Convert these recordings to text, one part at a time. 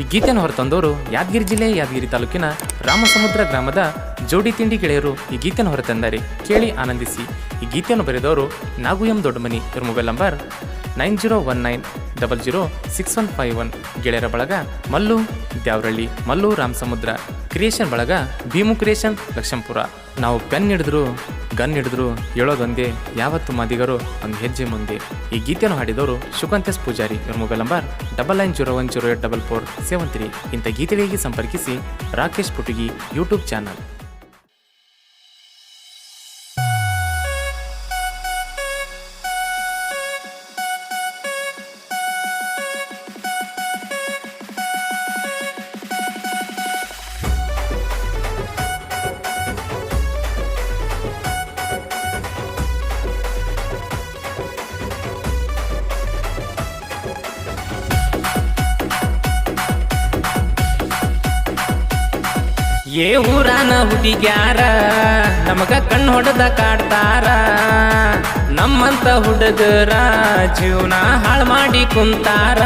ಈ ಗೀತೆಯನ್ನು ಹೊರತಂದವರು ಯಾದಗಿರಿ ಜಿಲ್ಲೆ, ಯಾದಗಿರಿ ತಾಲೂಕಿನ ರಾಮಸಮುದ್ರ ಗ್ರಾಮದ ಜೋಡಿ ತಿಂಡಿ ಗೆಳೆಯರು ಈ ಗೀತೆಯನ್ನು ಹೊರತಂದರೆ. ಕೇಳಿ ಆನಂದಿಸಿ. ಈ ಗೀತೆಯನ್ನು ಬರೆದವರು ನಾಗು ಎಂ ದೊಡ್ಡಮನಿ. ಇವ್ರ mobile number nine zero one nine double zero six one five one. ಗೆಳೆಯರ ಬಳಗ ಮಲ್ಲು ದ್ಯಾವರಳ್ಳಿ, ಮಲ್ಲು ರಾಮಸಮುದ್ರ. ಕ್ರಿಯೇಷನ್ ಬಳಗ ಭೀಮು ಕ್ರಿಯೇಷನ್ ಲಕ್ಷ್ಮಪುರ ನಾವು ಪೆನ್ ಹಿಡಿದ್ರು, ಗನ್ ಹಿಡಿದ್ರು ಹೇಳೋದೊಂದೇ ಯಾವತ್ತು ಮಾದಿಗರು ಒಂದು ಹೆಜ್ಜೆ ಮುಂದೆ. ಈ ಗೀತೆಯನ್ನು ಹಾಡಿದವರು ಶುಕಂತೇಶ್ ಪೂಜಾರಿ ಇವ್ರ mobile number double nine zero one zero eight double four seven three ಇಂಥ ಗೀತೆಗಳಿಗೆ ಸಂಪರ್ಕಿಸಿ ರಾಕೇಶ್ ಪುಟಗಿ ಯೂಟ್ಯೂಬ್ ಚಾನಲ್ ಏ ಊರಾನ ಹುಡುಗ್ಯಾರ, ನಮಗ ಕಣ್ಣು ಹೊಡೆದ ಕಾಡ್ತಾರ. ನಮ್ಮಂತ ಹುಡುಗರ ಜೀವನ ಹಾಳು ಮಾಡಿ ಕುಂತಾರ.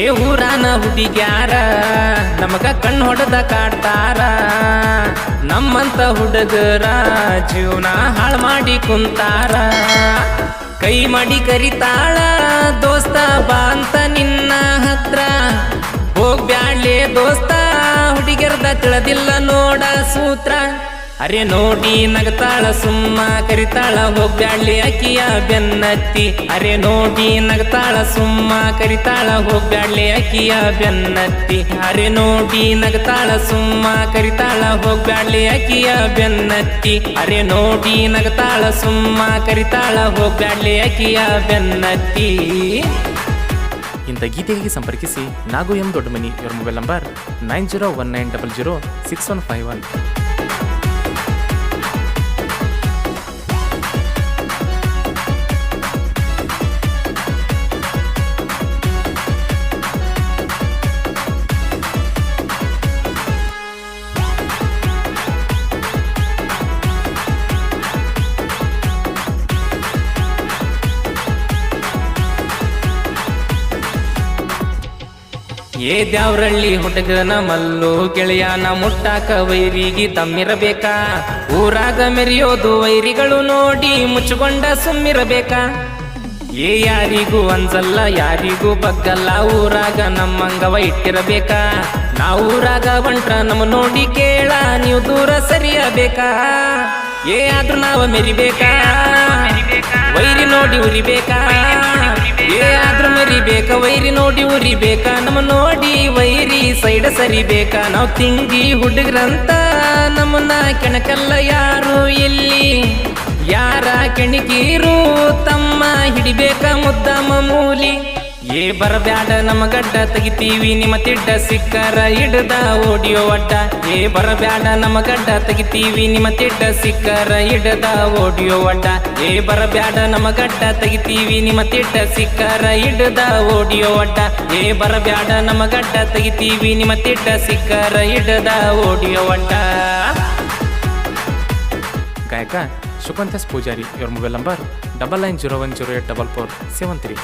ಏ ಊರಾನ ಹುಡುಗ್ಯಾರ, ನಮಗ ಕಣ್ಣು ಹೊಡೆದ ಕಾಡ್ತಾರ. ನಮ್ಮಂತ ಹುಡುಗರ ಜೀವನ ಹಾಳು ಮಾಡಿ ಕುಂತಾರ. ಕೈ ಮಾಡಿ ಕರಿತಾಳ ದೋಸ್ತ ಬಾ ಅಂತ ನಿನ್ನ ಹತ್ರ. ಹೋಗ್ಬ್ಯಾಡ್ಲೆ ದೋಸ್ತ ಹುಡುಗಿರ್ದ ತಿಳದಿಲ್ಲ ನೋಡ ಸೂತ್ರ. ಅರೆ ನೋಡಿ ನಗತಾಳ ಸುಮ್ಮ, ಕರಿತಾಳ ಹೋಗ್ಬ್ಯಾಡ್ಲಿ ಅಕ್ಕಿಯ ಬೆನ್ನತ್ತಿ. ಅರೆ ನೋಡಿ ನಗತಾಳ ಸುಮ್ಮ, ಕರಿತಾಳ ಹೋಗ್ಬ್ಯಾಡ್ಲಿ ಅಕ್ಕಿಯ ಬೆನ್ನತ್ತಿ. ಅರೆ ನೋಡಿ ನಗತಾಳ ಸುಮ್ಮ, ಕರಿತಾಳ ಹೋಗ್ಬ್ಯಾಡ್ಲಿ ಅಕ್ಕಿಯ ಬೆನ್ನತ್ತಿ. ಅರೆ ನೋಡಿ ನಗತಾಳ ಸುಮ್ಮ, ಕರಿತಾಳ ಹೋಗ್ಬ್ಯಾಡ್ಲಿ ಅಕ್ಕಿಯ ಬೆನ್ನತ್ತಿ. ಇಂಥ ಗೀತೆಗೆ ಸಂಪರ್ಕಿಸಿ? ನಾಗು ಎಂ ದೊಡ್ಡಮನಿ ಇವರ mobile number nine zero one nine double zero six one five one. ಏ ದ್ಯಾವ್ರಳ್ಳಿ ಹುಡುಗನ ಮಲ್ಲು ಗೆಳೆಯನ ಮುಟ್ಟಾಕ ವೈರಿಗೆ ತಮ್ಮಿರಬೇಕಾ? ಊರಾಗ ಮೆರೆಯೋದು ವೈರಿಗಳು ನೋಡಿ ಮುಚ್ಚಿಕೊಂಡ ಸುಮ್ಮಿರಬೇಕಾ? ಏ ಯಾರಿಗೂ ಅನ್ಸಲ್ಲ ಯಾರಿಗೂ ಬಗ್ಗಲ್ಲ, ಊರಾಗ ನಮ್ಮಂಗವ ಇಟ್ಟಿರಬೇಕಾ? ಊರಾಗ ಬಂಟ್ರ ನಮ್ಮ ನೋಡಿ ಕೇಳ, ನೀವು ದೂರ ಸರಿಯಬೇಕಾ? ಏ ಆದ್ರೂ ನಾವು ಮೆರಿಬೇಕಾ? ವೈರಿ ನೋಡಿ ಉರಿಬೇಕಾ? ಮೆರಿಬೇಕ ವೈರಿ ನೋಡಿ ಉರಿ ಬೇಕಾ ನಮ್ಮ ನೋಡಿ ವೈರಿ ಸೈಡ ಸರಿ ಬೇಕಾ ನಾವು ತಿಂಗಿ ಹುಡುಗ್ರಂತ, ನಮ್ಮನ್ನ ಕೆಣಕಲ್ಲ ಯಾರು ಇಲ್ಲಿ? ಯಾರ ಕೆಣಕೀರು ತಮ್ಮ ಹಿಡಿಬೇಕ ಮುದ್ದ ಮೂಲಿ. ಏ ಬರಬ್ಯಾಡ, ನಮ್ಮ ಗಡ್ಡ ತೆಗಿತೀವಿ, ನಿಮ್ಮ ತಿಡ್ಡ ಸಿಕ್ಕರ, ಹಿಡ್ದ ಓಡಿಯೋ ಅಡ್ಡ. ಏ ಬರಬ್ಯಾಡ, ನಮ್ಮ ಗಡ್ಡ ತೆಗಿತೀವಿ, ನಿಮ್ಮ ತಿಡ್ಡ ಸಿಕ್ಕರ, ಹಿಡ್ದ ಓಡಿಯೋ ಅಡ್ಡ. ಏ ಬರಬ್ಯಾಡ, ನಮ್ಮ ಗಡ್ಡ ತೆಗಿತೀವಿ, ನಿಮ್ಮ ತಿಡ್ಡ ಸಿಕ್ಕರ, ಹಿಡ್ದ ಓಡಿಯೋ ಅಡ್ಡ. ಏ ಬರಬ್ಯಾಡ, ನಮ್ಮ ಗಡ್ಡ ತೆಗಿತೀವಿ, ನಿಮ್ಮ ತಿಡ್ಡ ಸಿಕ್ಕರ, ಹಿಡ್ದ ಓಡಿಯೋ ಅಡ್ಡ. ಗಾಯಕ ಸುಕಂತಸ್ ಪೂಜಾರಿ ಇವ್ರ mobile number double nine zero one zero eight double four seven three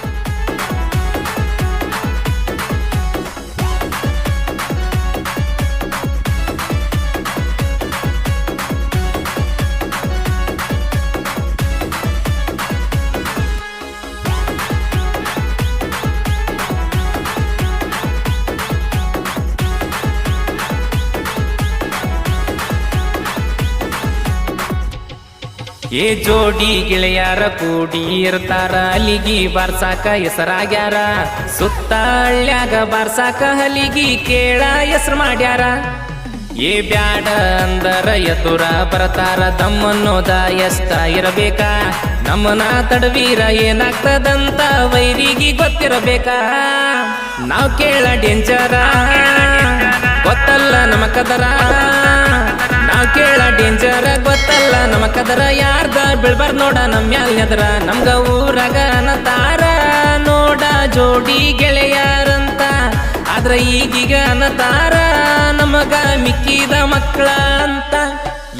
ಏ ಜೋಡಿ ಗೆಳೆಯರ ಕೂಡಿ ಇರ್ತಾರ. ಅಲಿಗಿ ಬಾರ್ಸಾಕ ಹೆಸರಾಗ್ಯಾರ. ಸುತ್ತ ಹಳ್ಳ್ಯಾಗ ಬಾರ್ಸಾಕ ಹಲಿಗಿ ಕೇಳ ಹೆಸರು ಮಾಡ್ಯಾರ. ಏ ಬ್ಯಾಡ ಅಂದರ ಎದುರ ಬರ್ತಾರ. ದಮ್ಮನ್ನೋದ ಎಷ್ಟ ಇರಬೇಕಾ. ನಮ್ಮನ ತಡವೀರ ಏನಾಗ್ತದಂತ ವೈರಿಗೆ ಗೊತ್ತಿರಬೇಕಾ. ನಾವ್ ಕೇಳ ಡೇಂಜರ. ಗೊತ್ತಲ್ಲ ನಮ್ಮ ಕದರ. ನಾವ್ ಕೇಳ ಡೇಂಜರ್. ಗೊತ್ತಲ್ಲ ಕದರ ಯಾರ್ದ? ಬಿಳ್ಬಾರ್ದು ನೋಡ ನಮ್ ಮ್ಯಾಲ್ ನೆದರ ನಮ್ಗ ಊರಾಗ ಅನತಾರ. ನೋಡ ಜೋಡಿ ಗೆಳೆಯಾರಂತ. ಆದ್ರ ಈಗೀಗ ಅನತಾರ. ನಮಗ ಮಿಕ್ಕಿದ ಮಕ್ಕಳ ಅಂತ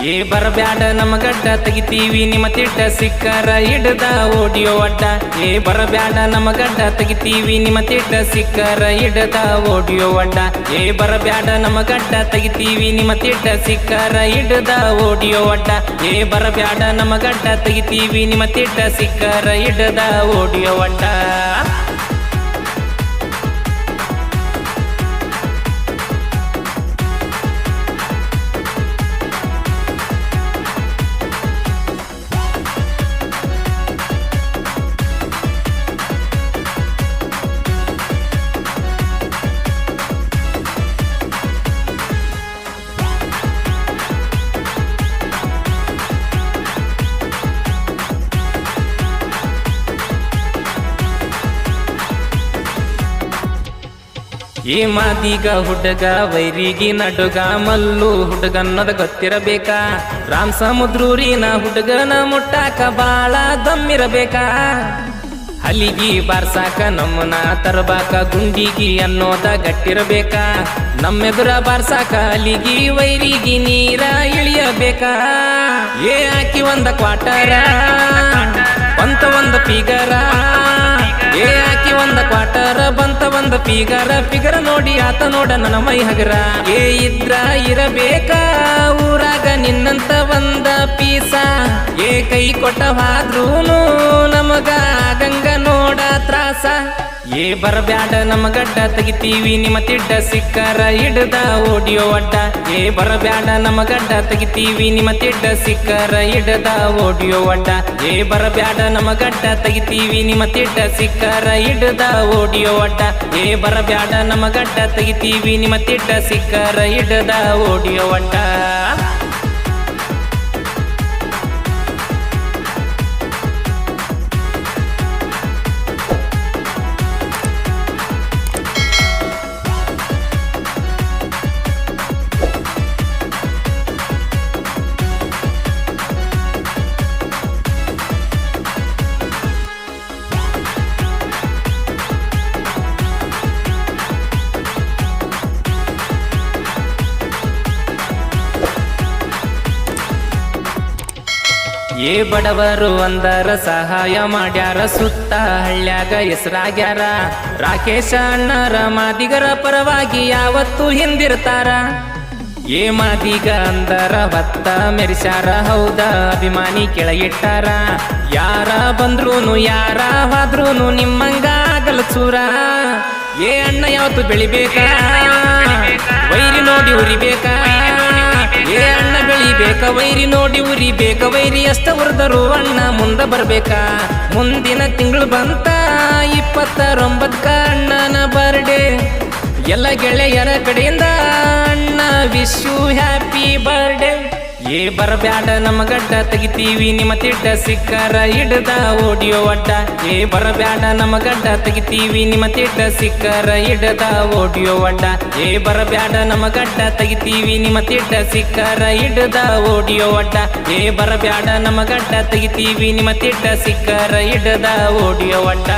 ಏ ಬರಬ್ಯಾಡ ನಮ್ಮ ಗಡ್ಡ ತೆಗಿತೀವಿ, ನಿಮ್ಮ ತಿಟ್ಟ ಸಿಕ್ಕರ ಹಿಡ್ದ ಓಡಿಯೋ ಅಡ್ಡ. ಏ ಬರಬ್ಯಾಡ ನಮ್ಮ ಗಡ್ಡ ತೆಗಿತೀವಿ, ನಿಮ್ಮ ತಿಟ್ಟ ಸಿಕ್ಕರ ಹಿಡ್ದ ಓಡಿಯೋ ಅಡ್ಡ. ಏ ಬರಬ್ಯಾಡ ನಮ್ಮ ಗಡ್ಡ ತೆಗಿತೀವಿ, ನಿಮ್ಮ ತಿಟ್ಟ ಸಿಕ್ಕರ ಹಿಡ್ದ ಓಡಿಯೋ ಅಡ್ಡ. ಏ ಬರಬ್ಯಾಡ ನಮ್ಮ ಗಡ್ಡ ತೆಗಿತೀವಿ, ನಿಮ್ಮ ತಿಟ್ಟ ಸಿಕ್ಕರ ಹಿಡ್ದ ಓಡಿಯೋ ಅಡ್ಡ. ಏ ಮಾದಿಗ ಹುಡುಗ ವೈರಿಗಿ ನಡುಗ ಮಲ್ಲು ಹುಡುಗನ್ನದ ಗೊತ್ತಿರಬೇಕಾ? ರಾಮ್ ಸಮುದ್ರೂರಿನ ಹುಡುಗನ ಮುಟ್ಟಾಕ ಬಾಳ ದಮ್ಮಿರಬೇಕಾ? ಹಲಿಗಿ ಬಾರ್ಸಾಕ ನಮ್ಮನ ತರಬಾಕ ಗುಂಡಿಗಿ ಅನ್ನೋದ ಗಟ್ಟಿರಬೇಕಾ? ನಮ್ಮೆದುರ ಬಾರ್ಸಾಕ ಅಲ್ಲಿಗಿ ವೈರಿಗಿ ನೀರ ಇಳಿಯಬೇಕಾ? ಏ ಹಾಕಿ ಒಂದ ಕ್ವಾಟರ ಒಂದ ಪಿಗರ ಏ ಆಕಿ ಒಂದ ಕ್ವಾಟರ ಬಂತ ಒಂದ ಪಿಗರ ಪಿಗರ ನೋಡಿ ಆತ ನೋಡ ನನ್ನ ಮೈ ಹಗರ. ಏ ಇದ್ರ ಇರಬೇಕಾ, ಊರಾಗ ನಿನ್ನಂತ ಒಂದ ಪೀಸ. ಏ ಕೈ ಕೊಟ್ಟ ಹಾದ್ರೂನು ನಮಗ ಗಂಗ ತ್ರಾಸ. ಏ ಬರಬ್ಯಾಡ ನಮ್ಮ ಗಡ್ಡ, ತೆಗಿತೀವಿ ನಿಮ್ಮ ತಿಡ್ಡ ಸಿಕ್ಕರ, ಹಿಡ್ದ ಓಡಿಯೋ ಅಡ್ಡ. ಏ ಬರಬ್ಯಾಡ ನಮ್ಮ ಗಡ್ಡ, ತೆಗಿತೀವಿ ನಿಮ್ಮ ತಿಡ್ಡ ಸಿಕ್ಕರ, ಹಿಡ್ದ ಓಡಿಯೋ ಅಡ್ಡ. ಏ ಬರಬ್ಯಾಡ ನಮ್ಮ ಗಡ್ಡ, ತೆಗಿತೀವಿ ನಿಮ್ಮ ತಿಡ್ಡ ಸಿಕ್ಕರ, ಹಿಡ್ದ ಓಡಿಯೋ ಅಡ್ಡ. ಏ ಬರಬ್ಯಾಡ ನಮ್ಮ ಗಡ್ಡ, ತೆಗಿತೀವಿ ನಿಮ್ಮ ತಿಡ್ಡ ಸಿಕ್ಕರ, ಹಿಡ್ದ ಓಡಿಯೋ ಅಡ್ಡ. ಏ ಬಡವರು ಅಂದರ ಸಹಾಯ ಮಾಡ್ಯಾರ ಸುತ್ತ ಹಳ್ಳ್ಯಾಗ ಹೆಸರಾಗ್ಯಾರ. ರಾಕೇಶ ಅಣ್ಣರ ಮಾದಿಗರ ಪರವಾಗಿ ಯಾವತ್ತು ಹಿಂದಿರ್ತಾರ. ಏ ಮಾದಿಗ ಅಂದರ ಭತ್ತ ಮೆರಿಸಾರ ಹೌದ ಅಭಿಮಾನಿ ಕೆಳಗಿಟ್ಟಾರ. ಯಾರ ಬಂದ್ರೂನು, ಯಾರ ಹೋದ್ರೂನು ನಿಮ್ಮಂಗ ಆಗಲ ಚೂರ. ಏ ಅಣ್ಣ ಯಾವತ್ತು ಬೆಳಿಬೇಕಾ? ವೈರಿ ನೋಡಿ ಉರಿಬೇಕಾ ಏ ಅಣ್ಣ ಬೆಳಿಬೇಕ ವೈರಿ ನೋಡಿ ಉರಿಬೇಕ ವೈರಿ ಅಷ್ಟ ಉರ್ದರು ಅಣ್ಣ ಮುಂದ ಬರ್ಬೇಕಾ. ಮುಂದಿನ ತಿಂಗಳು ಬಂತ ಇಪ್ಪತ್ತಾರೊಂಬತ್ತ ಅಣ್ಣನ ಬರ್ಡೇ ಎಲ್ಲ ಗೆಳೆಯರ ಕಡೆಯಿಂದ ಅಣ್ಣ ವಿಶ್ ಹ್ಯಾಪಿ ಬರ್ಡೇ ಏ ಬರಬ್ಯಾಡ ನಮ್ಮ ಗಡ್ಡ ತೆಗಿತೀವಿ, ನಿಮ್ಮ ತಿಟ್ಟ ಸಿಕ್ಕರ ಹಿಡ್ದ ಓಡಿಯೋ ಅಡ್ಡ ಏ ಬರಬ್ಯಾಡ ನಮ್ಮ ಗಡ್ಡ ತೆಗಿತೀವಿ, ನಿಮ್ಮ ತಿಟ್ಟ ಸಿಕ್ಕರ ಹಿಡ್ದ ಓಡಿಯೋ ಅಡ್ಡ ಏ ಬರಬ್ಯಾಡ ನಮ್ಮ ಗಡ್ಡ ತೆಗಿತೀವಿ, ನಿಮ್ಮ ತಿಟ್ಟ ಸಿಕ್ಕರ ಹಿಡ್ದ ಓಡಿಯೋ ಅಡ್ಡ ಏ ಬರಬ್ಯಾಡ ನಮ್ಮ ಗಡ್ಡ ತೆಗಿತೀವಿ, ನಿಮ್ಮ ತಿಟ್ಟ ಸಿಕ್ಕರ ಹಿಡ್ದ ಓಡಿಯೋ ಅಡ್ಡ